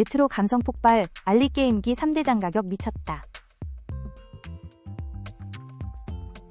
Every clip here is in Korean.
레트로 감성 폭발, 알리 게임기 3대장 가격 미쳤다.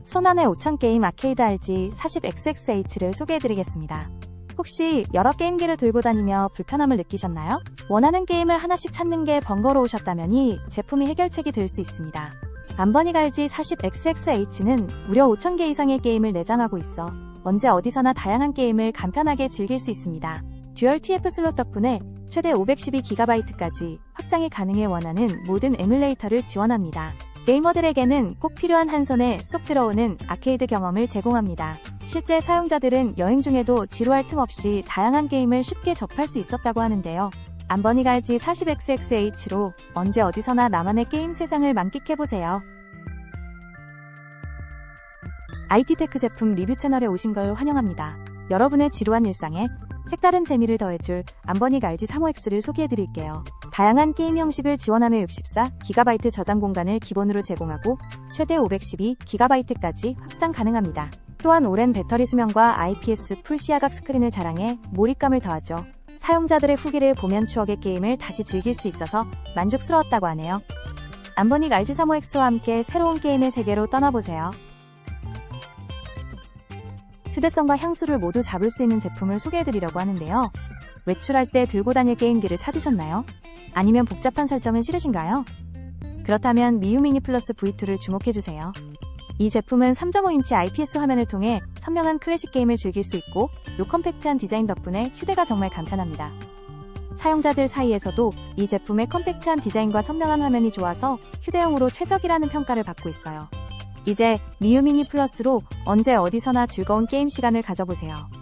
손안의 5000게임 아케이드 RG 40XXH를 소개해드리겠습니다. 혹시 여러 게임기를 들고 다니며 불편함을 느끼셨나요? 원하는 게임을 하나씩 찾는 게 번거로우셨다면 제품이 해결책이 될 수 있습니다. 안버니 갈지 40XXH는 무려 5,000개 이상의 게임을 내장하고 있어 언제 어디서나 다양한 게임을 간편하게 즐길 수 있습니다. 듀얼 TF 슬롯 덕분에 최대 512GB까지 확장이 가능해 원하는 모든 에뮬레이터를 지원합니다. 게이머들에게는 꼭 필요한 한 손에 쏙 들어오는 아케이드 경험을 제공합니다. 실제 사용자들은 여행 중에도 지루할 틈 없이 다양한 게임을 쉽게 접할 수 있었다고 하는데요. 안버니 갈지 40XXH로 언제 어디서나 나만의 게임 세상을 만끽해보세요. IT테크 제품 리뷰 채널에 오신 걸 환영합니다. 여러분의 지루한 일상에 색다른 재미를 더해줄 안버니 갈지 35X를 소개해드릴게요. 다양한 게임 형식을 지원하며 64GB 저장 공간을 기본으로 제공하고 최대 512GB까지 확장 가능합니다. 또한 오랜 배터리 수명과 IPS 풀 시야각 스크린을 자랑해 몰입감을 더하죠. 사용자들의 후기를 보면 추억의 게임을 다시 즐길 수 있어서 만족스러웠다고 하네요. 안버닉 RG35X와 함께 새로운 게임의 세계로 떠나보세요. 휴대성과 향수를 모두 잡을 수 있는 제품을 소개해드리려고 하는데요. 외출할 때 들고 다닐 게임기를 찾으셨나요? 아니면 복잡한 설정은 싫으신가요? 그렇다면 미유 미니 플러스 V2를 주목해주세요. 이 제품은 3.5인치 IPS 화면을 통해 선명한 클래식 게임을 즐길 수 있고 요 컴팩트한 디자인 덕분에 휴대가 정말 간편합니다. 사용자들 사이에서도 이 제품의 컴팩트한 디자인과 선명한 화면이 좋아서 휴대용으로 최적이라는 평가를 받고 있어요. 이제 미유 미니 플러스로 언제 어디서나 즐거운 게임 시간을 가져보세요.